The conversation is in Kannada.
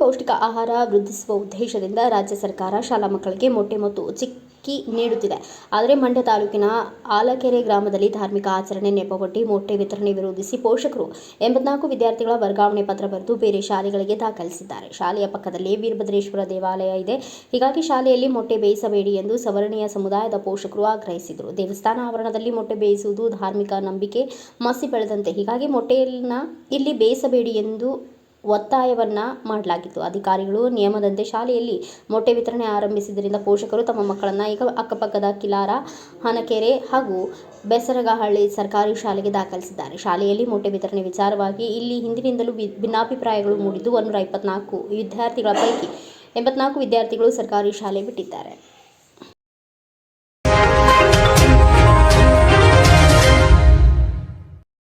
ಪೌಷ್ಟಿಕ ಆಹಾರ ವೃದ್ಧಿಸುವ ಉದ್ದೇಶದಿಂದ ರಾಜ್ಯ ಸರ್ಕಾರ ಶಾಲಾ ಮಕ್ಕಳಿಗೆ ಮೊಟ್ಟೆ ಮತ್ತು ಚಿಕ್ಕಿ ನೀಡುತ್ತಿದೆ. ಆದರೆ ಮಂಡ್ಯ ತಾಲೂಕಿನ ಆಲಕೆರೆ ಗ್ರಾಮದಲ್ಲಿ ಧಾರ್ಮಿಕ ಆಚರಣೆ ನೆಪಗೊಟ್ಟಿ ಮೊಟ್ಟೆ ವಿತರಣೆ ವಿರೋಧಿಸಿ ಪೋಷಕರು ಎಂಬತ್ನಾಲ್ಕು ವಿದ್ಯಾರ್ಥಿಗಳ ವರ್ಗಾವಣೆ ಪತ್ರ ಬರೆದು ಬೇರೆ ಶಾಲೆಗಳಿಗೆ ದಾಖಲಿಸಿದ್ದಾರೆ. ಶಾಲೆಯ ಪಕ್ಕದಲ್ಲಿ ವೀರಭದ್ರೇಶ್ವರ ದೇವಾಲಯ ಇದೆ. ಹೀಗಾಗಿ ಶಾಲೆಯಲ್ಲಿ ಮೊಟ್ಟೆ ಬೇಯಿಸಬೇಡಿ ಎಂದು ಸವರ್ಣೀಯ ಸಮುದಾಯದ ಪೋಷಕರು ಆಗ್ರಹಿಸಿದರು. ದೇವಸ್ಥಾನ ಆವರಣದಲ್ಲಿ ಮೊಟ್ಟೆ ಬೇಯಿಸುವುದು ಧಾರ್ಮಿಕ ನಂಬಿಕೆ ಮಸಿ ಬೆಳೆದಂತೆ. ಹೀಗಾಗಿ ಮೊಟ್ಟೆಯನ್ನ ಇಲ್ಲಿ ಬೇಯಿಸಬೇಡಿ ಎಂದು ಒತ್ತಾಯವನ್ನ ಮಾಡಲಾಗಿತ್ತು. ಅಧಿಕಾರಿಗಳು ನಿಯಮದಂತೆ ಶಾಲೆಯಲ್ಲಿ ಮೊಟ್ಟೆ ವಿತರಣೆ ಆರಂಭಿಸಿದ್ದರಿಂದ ಪೋಷಕರು ತಮ್ಮ ಮಕ್ಕಳನ್ನು ಈಗ ಅಕ್ಕಪಕ್ಕದ ಕಿಲಾರ, ಹನಕೆರೆ ಹಾಗೂ ಬೆಸರಗಹಳ್ಳಿ ಸರ್ಕಾರಿ ಶಾಲೆಗೆ ದಾಖಲಿಸಿದ್ದಾರೆ. ಶಾಲೆಯಲ್ಲಿ ಮೊಟ್ಟೆ ವಿತರಣೆ ವಿಚಾರವಾಗಿ ಇಲ್ಲಿ ಹಿಂದಿನಿಂದಲೂ ಭಿನ್ನಾಭಿಪ್ರಾಯಗಳು ಮೂಡಿದ್ದು ಒಂದೂರ ಇಪ್ಪತ್ನಾಲ್ಕು ವಿದ್ಯಾರ್ಥಿಗಳ ಪೈಕಿ ಎಂಬತ್ನಾಲ್ಕು ವಿದ್ಯಾರ್ಥಿಗಳು ಸರ್ಕಾರಿ ಶಾಲೆ ಬಿಟ್ಟಿದ್ದಾರೆ.